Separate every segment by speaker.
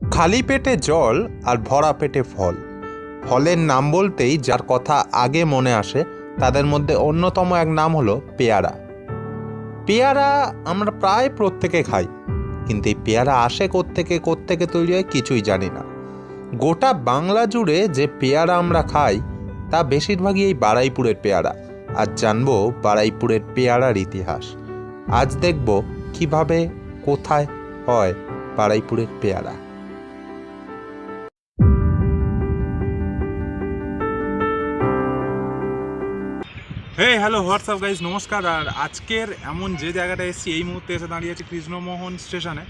Speaker 1: খালি পেটে জল আর ভরা পেটে ফল। ফলের নাম বলতেই যার কথা আগে মনে আসে, তাদের মধ্যে অন্যতম এক নাম হলো পেয়ারা। পেয়ারা আমরা প্রায় প্রত্যেকে খাই, কিন্তু এই পেয়ারা আসে কোত্থেকে কোত্থেকে তৈরি হয় কিছুই জানি না। গোটা বাংলা জুড়ে যে পেয়ারা আমরা খাই, তা বেশিরভাগই এই বারাইপুরের পেয়ারা। আজ জানব বারাইপুরের পেয়ারার ইতিহাস। আজ দেখব কীভাবে, কোথায় হয় বারাইপুরের পেয়ারা।
Speaker 2: হে হ্যালো হোয়াটসঅ্যাপ গাইজ নমস্কার। আর আজকের এমন যে জায়গাটা এসেছি, এই মুহূর্তে এসে দাঁড়িয়ে আছি কৃষ্ণমোহন স্টেশনে।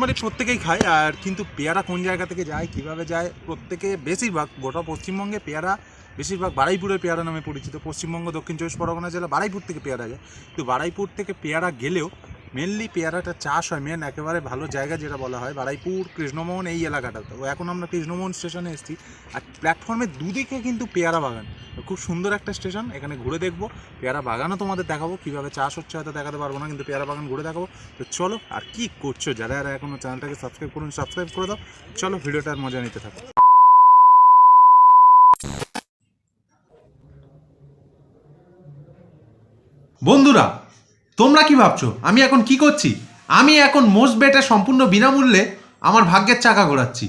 Speaker 2: নর্মালি প্রত্যেকেই খায়, আর কিন্তু পেয়ারা কোন জায়গা থেকে যায়, কীভাবে যায়, প্রত্যেকে বেশিরভাগ গোটা পশ্চিমবঙ্গে পেয়ারা বেশিরভাগ বারাইপুরের পেয়ারা নামে পরিচিত। পশ্চিমবঙ্গ, দক্ষিণ চব্বিশ পরগনা জেলা বারাইপুর থেকে পেয়ারা যায়। কিন্তু বারাইপুর থেকে পেয়ারা গেলেও মেনলি পেয়ারাটা চাষ হয় মেন একেবারে ভালো জায়গা যেটা বলা হয়, বারাইপুর, কৃষ্ণমোহন এই এলাকাটাতে তো এখন আমরা কৃষ্ণমোহন স্টেশনে এসেছি। আর প্ল্যাটফর্মের দুদিকে কিন্তু পেয়ারা বাগান। খুব সুন্দর একটা স্টেশন এখানে ঘুরে দেখব। পেয়ারা বাগানও তোমাদের দেখাবো, কীভাবে চাষ হচ্ছে হয়তো দেখাতে পারব না, কিন্তু পেয়ারা বাগান ঘুরে দেখাবো। তো চলো, আর কি করছ? যারা যারা এখনও চ্যানেলটাকে সাবস্ক্রাইব করুন সাবস্ক্রাইব করে দাও। চলো ভিডিওটার মজা নিতে থাকো।
Speaker 3: বন্ধুরা তোমরা কি ভাবছ? আমি এখন কি করছি? আমি এখন মোস্টবেটে সম্পূর্ণ বিনামূল্যে আমার ভাগ্যের চাকা ঘোরাচ্ছি।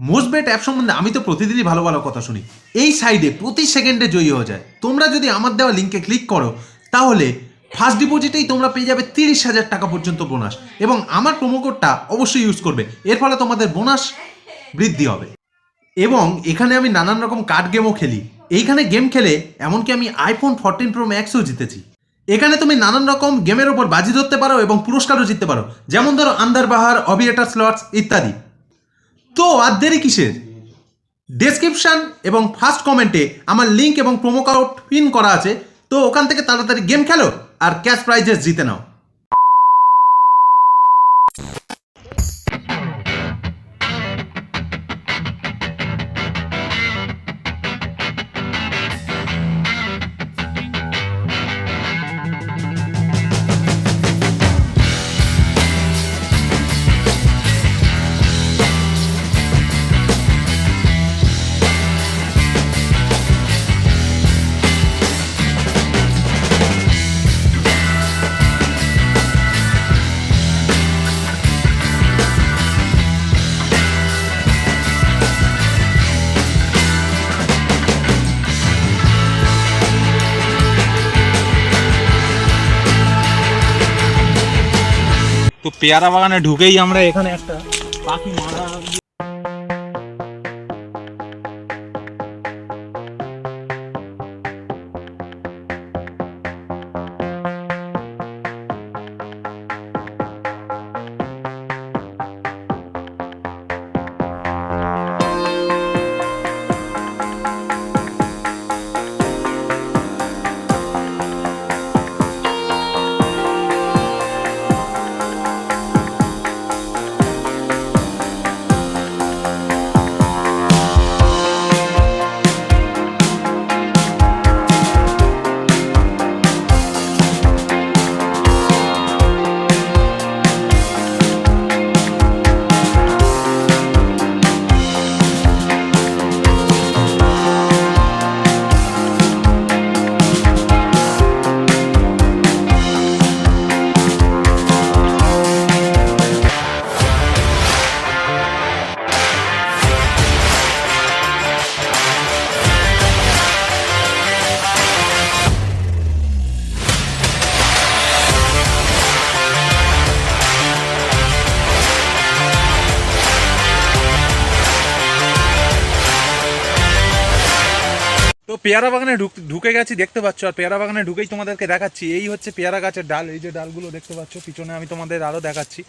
Speaker 3: মোস্টবেট অ্যাপ সম্বন্ধে আমি তো প্রতিদিনই ভালো ভালো কথা শুনি। এই সাইডে প্রতি সেকেন্ডে জয়ী হয়ে যায়। তোমরা যদি আমার দেওয়া লিঙ্কে ক্লিক করো, তাহলে ফার্স্ট ডিপোজিটেই তোমরা পেয়ে যাবে তিরিশ হাজার টাকা পর্যন্ত বোনাস। এবং আমার কোডটা অবশ্যই ইউজ করবে। এর ফলে তোমাদের বোনাস বৃদ্ধি হবে। এবং এখানে আমি নানান রকম কার্ড গেমও খেলি। এইখানে গেম খেলে, এমনকি আমি আইফোন ফোরটিন প্রো ম্যাক্সও জিতেছি। এখানে তুমি নানান রকম গেমের ওপর বাজি ধরতে পারো এবং পুরস্কারও জিততে পারো। যেমন ধরো আন্দারবাহার অবিয়েটার স্লটস ইত্যাদি। তো আর দেরি কিসের? ডেসক্রিপশান এবং ফার্স্ট কমেন্টে আমার লিঙ্ক এবং প্রোমো কোড পিন করা আছে। তো ওখান থেকে তাড়াতাড়ি গেম খেলো আর ক্যাশ প্রাইজেস জিতে নাও।
Speaker 2: পেয়ারা বাগানে ঢুকেই আমরা এখানে একটা পাখি মারা পেয়ারা বাগানে ঢুক- গেছি, দেখতে পাচ্ছ? আর পেয়ারা বাগানে ঢুকেই তোমাদেরকে দেখাচ্ছি। এই হচ্ছে পেয়ারা গাছের ডাল, এই যে ডালগুলো দেখতে পাচ্ছ, পিছনে আমি তোমাদের আরও দেখাচ্ছি।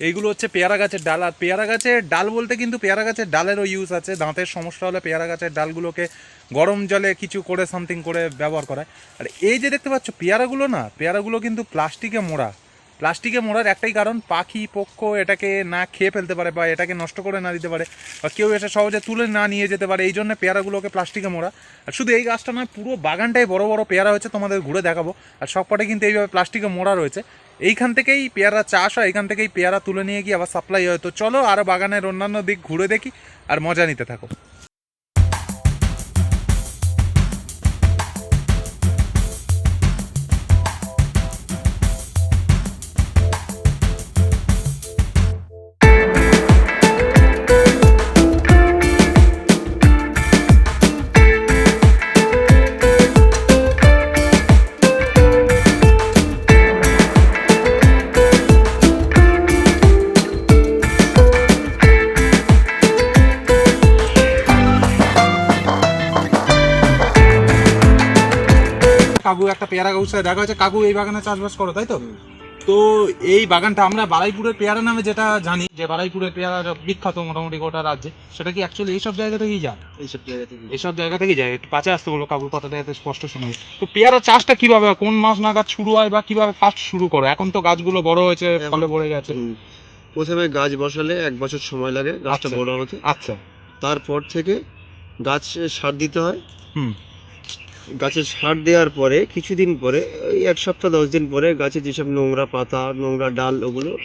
Speaker 2: এইগুলো হচ্ছে পেয়ারা গাছের ডাল, আর পেয়ারা গাছের ডাল বলতে কিন্তু পেয়ারা গাছের ডালেরও ইউজ আছে। দাঁতের সমস্যা হলে পেয়ারা গাছের ডালগুলোকে গরম জলে কিছু করে সামথিং করে ব্যবহার করা আর এই যে দেখতে পাচ্ছ, পেয়ারাগুলো না, পেয়ারাগুলো কিন্তু প্লাস্টিকে মোড়া। প্লাস্টিকে মোড়ার একটাই কারণ, পাখি, পক্ষ, এটাকে না খেয়ে ফেলতে পারে বা এটাকে নষ্ট করে না দিতে পারে বা কেউ এসে সহজে তুলে না নিয়ে যেতে পারে, এই জন্য পেয়ারাগুলোকে প্লাস্টিকে মোড়া। আর শুধু এই গাছটা নয় পুরো বাগানটাই বড় বড় পেয়ারা হয়েছে, তোমাদের ঘুরে দেখাবো। আর সবকটাই কিন্তু এইভাবে প্লাস্টিকে মোড়া রয়েছে। এইখান থেকেই পেয়ারা চাষ হয় এখান থেকেই পেয়ারা তুলে নিয়ে গিয়ে আবার সাপ্লাই হয়। তো চলো আরও বাগানের অন্যান্য দিক ঘুরে দেখি আর মজা নিতে থাকো। পেয়ারা গাছ দেখা হচ্ছে কাকু এই বাগানে চাষবাস করো তাই তো? তো এই বাগানটা আমরা বারাইপুরের পেয়ারা নামে যেটা জানি যে বারাইপুরের পেয়ারা বিখ্যাত মোটামুটি গোটা রাজ্যে সেটা কি অ্যাকচুয়ালি এইসব জায়গা থেকেই যায়?
Speaker 4: এইসব জায়গা থেকে
Speaker 2: এইসব জায়গা থেকেই যায়। একটু পাশে আসতে বলো কাকুর কথাটা যাতে স্পষ্ট শোনা তো পেয়ারা চাষটা কীভাবে? কোন মাস নাগাদ শুরু হয় বা কীভাবে ফার্স্ট শুরু করো? এখন তো গাছগুলো বড় হয়েছে ফলে পড়ে গেছে।
Speaker 4: প্রথমে গাছ বসালে এক বছর সময় লাগে গাছটা
Speaker 2: আচ্ছা।
Speaker 4: বড় হতে।
Speaker 2: আচ্ছা।
Speaker 4: তারপর থেকে গাছে সার দিতে হয়।
Speaker 2: হুম।
Speaker 4: গাছে সার দেওয়ার পরে কিছুদিন পরে ওই এক সপ্তাহ দশ দিন পরে গাছে যেসব নোংরা পাতা নোংরা ডাল ওগুলো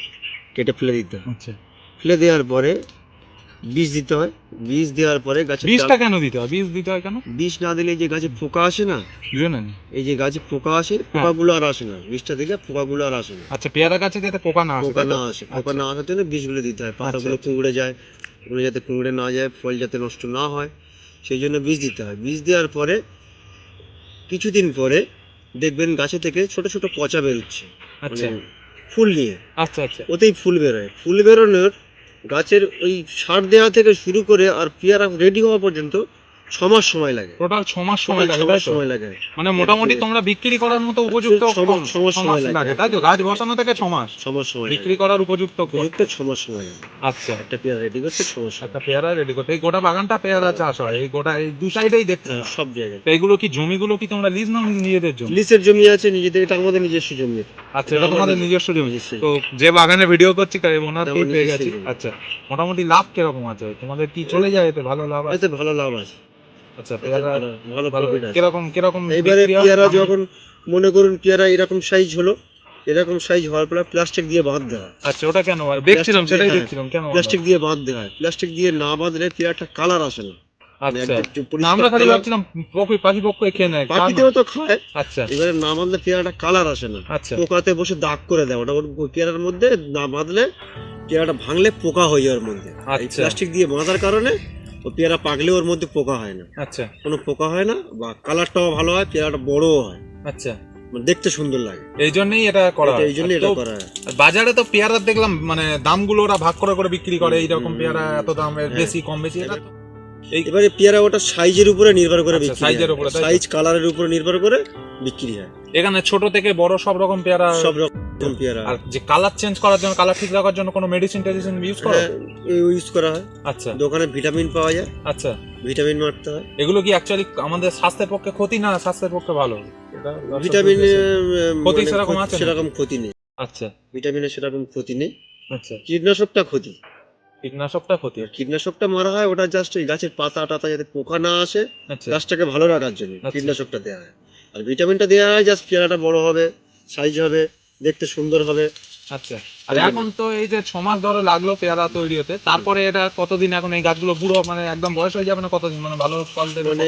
Speaker 4: কেটে ফেলে দিতে হয়।
Speaker 2: আচ্ছা।
Speaker 4: ফেলে দেওয়ার পরে বীজ দিতে হয়। বীজ দেওয়ার পরে গাছের
Speaker 2: বীজটা
Speaker 4: ডাল-
Speaker 2: কেন দিতে হয়? বীজ দিতে হয় কেন?
Speaker 4: বীজ না দিলে যে গাছে পোকা আসে না এই যে গাছে পোকা আসে
Speaker 2: হ্যাঁ।
Speaker 4: পোকাগুলো আর আসে না। বীজটা দিলে পোকাগুলো আর আসে না।
Speaker 2: আচ্ছা পেয়ারা গাছে যাতে পোকা না আসে
Speaker 4: পোকা না আসে। পোকা
Speaker 2: আচ্ছা।
Speaker 4: না আসার জন্য বীজগুলো দিতে হয়। পাতাগুলো কুঁকড়ে যায়। ওগুলো যাতে কুঁকড়ে না যায় ফল যাতে নষ্ট না হয় সেই জন্য বীজ দিতে হয়। বীজ দেওয়ার পরে কিছুদিন পরে দেখবেন গাছে থেকে ছোট ছোট পচা বেরোচ্ছে।
Speaker 2: আচ্ছা।
Speaker 4: মানে ফুল নিয়ে।
Speaker 2: আচ্ছা আচ্ছা।
Speaker 4: ওতেই ফুল বেরোয়। ফুল বেরোনোর গাছের ওই সার দেওয়া থেকে শুরু করে আর পেয়ারা রেডি হওয়া পর্যন্ত ছ মাস সময় লাগে।
Speaker 2: টোটাল ছ মাস সময় লাগে তাই
Speaker 4: সময় লাগে।
Speaker 2: মানে মোটামুটি তোমরা বিক্রি করার মতো উপযুক্ত
Speaker 4: ছ মাস- সময় লাগে।
Speaker 2: তাই তো? গাছ বসানো থেকে ছ মাস
Speaker 4: ছ মাস সময়
Speaker 2: বিক্রি করার উপযুক্ত
Speaker 4: উপযুক্ত ছ মাস সময় লাগে।
Speaker 2: আচ্ছা।
Speaker 4: একটা পেয়ারা রেডি করতে ছ মাস
Speaker 2: একটা পেয়ারা রেডি করতে। এই গোটা বাগানটা পেয়ারা চাষ হয় এই গোটা এই দু সাইডেই দেখতে
Speaker 4: হ্যাঁ, সব জায়গায়।
Speaker 2: এইগুলো কি জমিগুলো কি তোমরা লিজ নাও নিজেদের জমি?
Speaker 4: লিসের জমি আছে নিজেদের এটা আমাদের নিজস্ব জমি।
Speaker 2: আচ্ছা এটা তোমাদের নিজস্ব জমি। তো যে বাগানে ভিডিও করছি ওনার পেয়ে গেছি। আচ্ছা মোটামুটি লাভ কীরকম আছে? তোমাদের কি চলে যায় এতে? ভালো লাভ আছে?
Speaker 4: এতে ভালো লাভ আছে।
Speaker 2: আচ্ছা কীরকম কীরকম
Speaker 4: পেয়ারা যখন মনে করুন পেয়ারা এরকম সাইজ হলো এরকম সাইজ হওয়ার পরে প্লাস্টিক দিয়ে বাঁধ দেওয়া
Speaker 2: আচ্ছা ওটা কেন দেখছিলাম সেটাই
Speaker 4: হ্যাঁ,
Speaker 2: দেখছিলাম কেন
Speaker 4: প্লাস্টিক দিয়ে বাঁধ দেওয়া হয়। প্লাস্টিক দিয়ে না বাঁধলে পেয়ারাটা কালার আসে না। মানে
Speaker 2: আচ্ছা
Speaker 4: একদম
Speaker 2: না,
Speaker 4: পরিষ্কার
Speaker 2: আমরা খালি ভাবছিলাম পক্ষী পাখি পক্ষ খেয়ে নেয়
Speaker 4: পাখিতেও তো খায়।
Speaker 2: আচ্ছা।
Speaker 4: এবারে না বাঁধলে পেয়ারাটা কালার আসে না।
Speaker 2: আচ্ছা।
Speaker 4: পোকাতে বসে দাগ করে দেয় ওটা ওর পেয়ারার মধ্যে না বাঁধলে পেয়ারাটা ভাঙলে পোকা হয়ে যায় ওর মধ্যে
Speaker 2: আচ্ছা।
Speaker 4: প্লাস্টিক দিয়ে বাঁধার কারণে ও পেয়ারা পাকলে ওর মধ্যে পোকা হয় না।
Speaker 2: আচ্ছা।
Speaker 4: কোনো পোকা হয় না বা কালারটাও ভালো হয় পেয়ারাটা বড়ও হয়।
Speaker 2: আচ্ছা।
Speaker 4: মানে দেখতে সুন্দর লাগে।
Speaker 2: এই জন্যই এটা করা হয়।
Speaker 4: এই জন্য
Speaker 2: তো
Speaker 4: এটা করা হয়।
Speaker 2: বাজারে তো পেয়ারা দেখলাম মানে দামগুলো ওরা ভাগ করে করে বিক্রি করে এইরকম পেয়ারা এত দামের
Speaker 4: হ্যাঁ।
Speaker 2: বেশি কম বেশি এটা
Speaker 4: এবারে পেয়ারা ওটা সাইজের উপরে নির্ভর করে
Speaker 2: আচ্ছা,
Speaker 4: বিক্রি
Speaker 2: সাইজের উপরে,
Speaker 4: সাইজ কালারের উপরে নির্ভর করে বিক্রি হয়।
Speaker 2: এখানে ছোট থেকে বড় সব রকম পেয়ারা
Speaker 4: সব রকম।
Speaker 2: আর যে কালার চেঞ্জ করার জন্য কালার ঠিক রাখার জন্য কোনো মেডিসিন টেডিসিন ইউজ করো?
Speaker 4: ইউজ করা হয়।
Speaker 2: আচ্ছা।
Speaker 4: দোকানে ভিটামিন পাওয়া যায়।
Speaker 2: আচ্ছা।
Speaker 4: ভিটামিন মারতে হয়।
Speaker 2: এগুলো কি অ্যাকচুয়ালি আমাদের স্বাস্থ্যের পক্ষে ক্ষতি না স্বাস্থ্যের পক্ষে ভালো?
Speaker 4: ভিটামিন
Speaker 2: ক্ষতি সেরকম আছে
Speaker 4: সেরকম ক্ষতি নেই।
Speaker 2: আচ্ছা।
Speaker 4: ভিটামিনের সেরকম ক্ষতি নেই।
Speaker 2: আচ্ছা।
Speaker 4: কীটনাশকটা ক্ষতি।
Speaker 2: কীটনাশকটা ক্ষতি?
Speaker 4: কীটনাশকটা মারা হয় ওটা জাস্ট ওই গাছের পাতা টাতা যাতে পোকা না আসে
Speaker 2: আচ্ছা।
Speaker 4: গাছটাকে ভালো রাখার জন্য
Speaker 2: আচ্ছা।
Speaker 4: কীটনাশকটা দেওয়া হয়। আর ভিটামিনটা দেওয়া হয় জাস্ট পেয়ারাটা বড় হবে সাইজ হবে। দেখতে সুন্দর হবে।
Speaker 2: আচ্ছা। আর এখন তো এই যে ছ মাস ধরে লাগল পেয়ারা তৈরি হতে। তারপরে এটা কতদিন এখন এই গাছগুলো পুরো মানে একদম বয়স হয়ে যাবে না কতদিন? মানে ভালো ফল দেবে
Speaker 4: মানে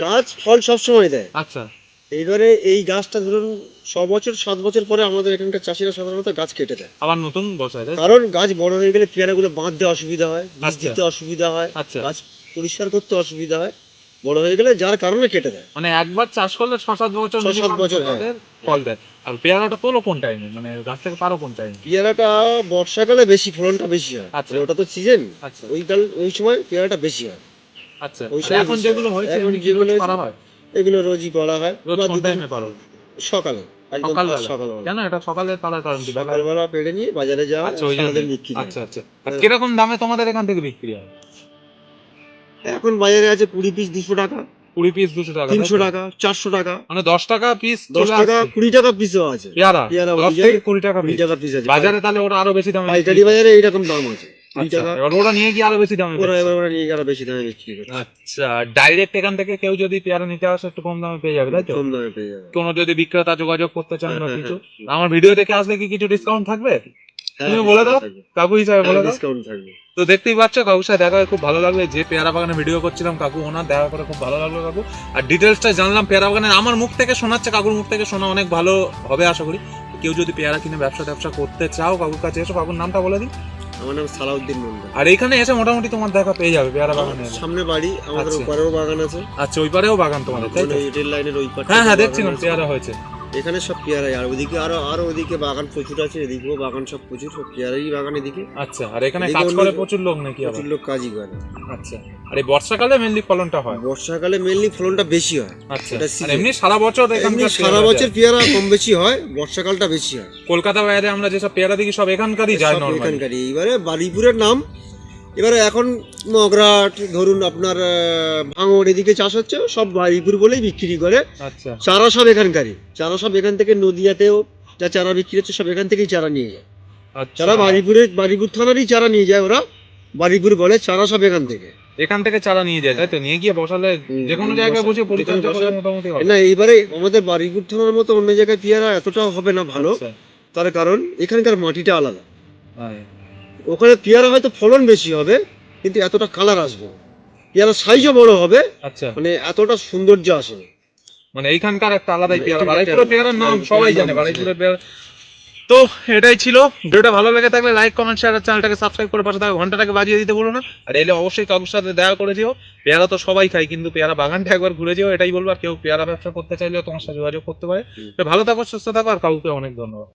Speaker 4: গাছ ফল সবসময় দেয়।
Speaker 2: আচ্ছা।
Speaker 4: এইবারে এই গাছটা ধরুন ছ বছর সাত বছর পরে আমাদের এখানকার চাষিরা সাধারণত গাছ কেটে দেয়।
Speaker 2: আবার নতুন বসায়?
Speaker 4: কারণ গাছ বড় হয়ে গেলে পেয়ারাগুলো বাঁধতে অসুবিধা হয় বীজ
Speaker 2: আচ্ছা।
Speaker 4: দিতে অসুবিধা হয়
Speaker 2: আচ্ছা।
Speaker 4: গাছ পরিষ্কার করতে অসুবিধা হয়। বড় হয়ে গেলে যার কারণে কেটে দেয়।
Speaker 2: মানে একবার চাষ করলে ছ সাত বছর
Speaker 4: ছ সাত বছর, হ্যাঁ।
Speaker 2: ফল দেয়। আর পেয়ারাটা তোলো কোন টাইমে মানে গাছ থেকে পারো কোন টাইমে
Speaker 4: পেয়ারাটা বর্ষাকালে বেশি ফলনটা বেশি হয়।
Speaker 2: আচ্ছা।
Speaker 4: মানে ওটা তো সিজন
Speaker 2: আচ্ছা।
Speaker 4: ওই কাল ওই সময় পেয়ারাটা বেশি হয়।
Speaker 2: আচ্ছা।
Speaker 4: ওই
Speaker 2: এখন যেগুলো হয়েছে
Speaker 4: এখন যেগুলো
Speaker 2: করা হয়?
Speaker 4: এগুলো রোজই করা হয়।
Speaker 2: রোজ কোন টাইমে পারো
Speaker 4: সকালে।
Speaker 2: কেন? এটা সকালে পালার কারণ কি?
Speaker 4: সকালবেলা পেড়ে নিয়ে বাজারে যাওয়া
Speaker 2: আচ্ছা আচ্ছা আচ্ছা। কীরকম দামে তোমাদের এখান থেকে বিক্রি হয়?
Speaker 4: এখন বাজারে আছে কুড়ি পিস দুশো টাকা।
Speaker 2: কুড়ি পিস দুশো টাকা
Speaker 4: তিনশো টাকা চারশো টাকা।
Speaker 2: মানে দশ টাকা পিস
Speaker 4: দশ টাকা কুড়ি টাকা পিসও আছে।
Speaker 2: পেয়ারা?
Speaker 4: পেয়ারা
Speaker 2: কুড়ি টাকা
Speaker 4: কুড়ি টাকা পিস আছে।
Speaker 2: বাজারে তাহলে ওরা আরও বেশি দামে
Speaker 4: পাইকারি বাজারে এইরকম দাম আছে
Speaker 2: আচ্ছা, ওরা নিয়ে গিয়ে আরও বেশি দামে
Speaker 4: ওরা এবার ওরা নিয়ে গেলে বেশি দামে বিক্রি করে
Speaker 2: আচ্ছা ডাইরেক্ট এখান থেকে কেউ যদি পেয়ারা নিতে আসে একটু কম দামে পেয়ে যাবে তাই তো?
Speaker 4: কম দামে পেয়ে যাবে।
Speaker 2: কোনো যদি বিক্রেতা যোগাযোগ করতে চান বা
Speaker 4: হ্যাঁ,
Speaker 2: কিছু
Speaker 4: হ্যাঁ।
Speaker 2: আমার ভিডিও দেখে আসলে কি কিছু ডিসকাউন্ট থাকবে? তুমি বলে দাও। কাকু হিসাবে বলে দাও।
Speaker 4: ডিসকাউন্ট থাকবে।
Speaker 2: তো দেখতেই পাচ্ছ কাকুর সাথে দেখা হয়ে খুব ভালো লাগল। যে পেয়ারা বাগানে ভিডিও করছিলাম কাকু ওনার দেখা করে খুব ভালো লাগল কাকু। আর ডিটেলসটা জানলাম পেয়ারা বাগানের আমার মুখ থেকে শোনাচ্ছে কাকুর মুখ থেকে শোনা অনেক ভালো হবে আশা করি। কেউ যদি পেয়ারা কিনে ব্যবসা ব্যবসা করতে চাও কাকুর কাছে এসো কাকুর নামটা বলে দিই
Speaker 4: আমার নাম সালাউদ্দিন মন্ডল
Speaker 2: আর এখানে এসে মোটামুটি তোমার দেখা পেয়ে যাবে পেয়ারা বাগানে
Speaker 4: সামনে বাড়ি আমাদের
Speaker 2: আচ্ছা।
Speaker 4: ওপারেও বাগান আছে।
Speaker 2: আচ্ছা ওই পারেও বাগান তোমাদের তাই তো?
Speaker 4: লাইনের ওই পারে
Speaker 2: হ্যাঁ হ্যাঁ দেখছিলাম পেয়ারা হয়েছে।
Speaker 4: এখানে সব পেয়ারাই আর ওদিকে আরও আরও ওদিকে বাগান প্রচুর আছে এদিকেও বাগান সব প্রচুর সব পেয়ারাই বাগান এদিকে।
Speaker 2: আচ্ছা আর এখানে কাজ করে প্রচুর লোক নাকি
Speaker 4: প্রচুর লোক কাজই করে।
Speaker 2: আচ্ছা আর এই বর্ষাকালে মেনলি ফলনটা হয়?
Speaker 4: বর্ষাকালে মেনলি ফলনটা বেশি হয়।
Speaker 2: আচ্ছা। এমনি সারা বছর এখানকার
Speaker 4: সারা বছর পেয়ারা কম বেশি হয় বর্ষাকালটা বেশি হয়।
Speaker 2: কলকাতা বাইরে আমরা যেসব পেয়ারা দেখি সব এখানকারই যায়
Speaker 4: এখানকারই। এবারে বারুইপুরের নাম এবারে এখন মগরাট ধরুন আপনার ভাঙড় এদিকে চাষ হচ্ছে সব বারুইপুর বলেই বিক্রি করে।
Speaker 2: আচ্ছা।
Speaker 4: চারা সব এখানকারই। চারা সব এখান থেকে নদিয়াতেও যা চারা বিক্রি হচ্ছে সব এখান থেকেই চারা নিয়ে যায়।
Speaker 2: আচ্ছা।
Speaker 4: চারা বারুইপুরের বারুইপুর থানারই চারা নিয়ে যায় ওরা। বারুইপুর বলে চারা সব এখান থেকে।
Speaker 2: এখান থেকে চারা নিয়ে যায় তাই তো? নিয়ে গিয়ে বসালে যে কোনো জায়গায়
Speaker 4: বসে
Speaker 2: পরিচর্যা মোটামুটি
Speaker 4: না এইবারে আমাদের বারুইপুর থানার মতো অন্য জায়গায় পেয়ারা এতটাও হবে না ভালো।
Speaker 2: আচ্ছা।
Speaker 4: তার কারণ এখানকার মাটিটা আলাদা। ওখানে পেয়ারা হয়তো ফলন বেশি হবে কিন্তু এতটা কালার আসবে না। পেয়ারার সাইজও বড় হবে
Speaker 2: আচ্ছা।
Speaker 4: মানে এতটা সৌন্দর্য আসবে।
Speaker 2: মানে এইখানকার একটা আলাদাই পেয়ারা
Speaker 4: এখানকার
Speaker 2: বারাইপুরের পেয়ারার নাম সবাই জানে। বারাইপুরের পেয়ারা। তো এটাই ছিল। ভিডিওটা ভালো লেগে থাকলে লাইক কমেন্ট শেয়ার আর চ্যানেলটাকে সাবস্ক্রাইব করে পাশে থাকা। ঘন্টাটাকে বাজিয়ে দিতে বলো না। আর এলে অবশ্যই কাকুর সাথে দেখা করে দিও পেয়ারা তো সবাই খায় কিন্তু পেয়ারা বাগানটা একবার ঘুরে যেও এটাই বলব। আর কেউ পেয়ারা ব্যবসা করতে চাইলেও তোমার সাথে যোগাযোগ করতে পারে। ভালো থাকো সুস্থ থাকো আর কাউকে অনেক ধন্যবাদ।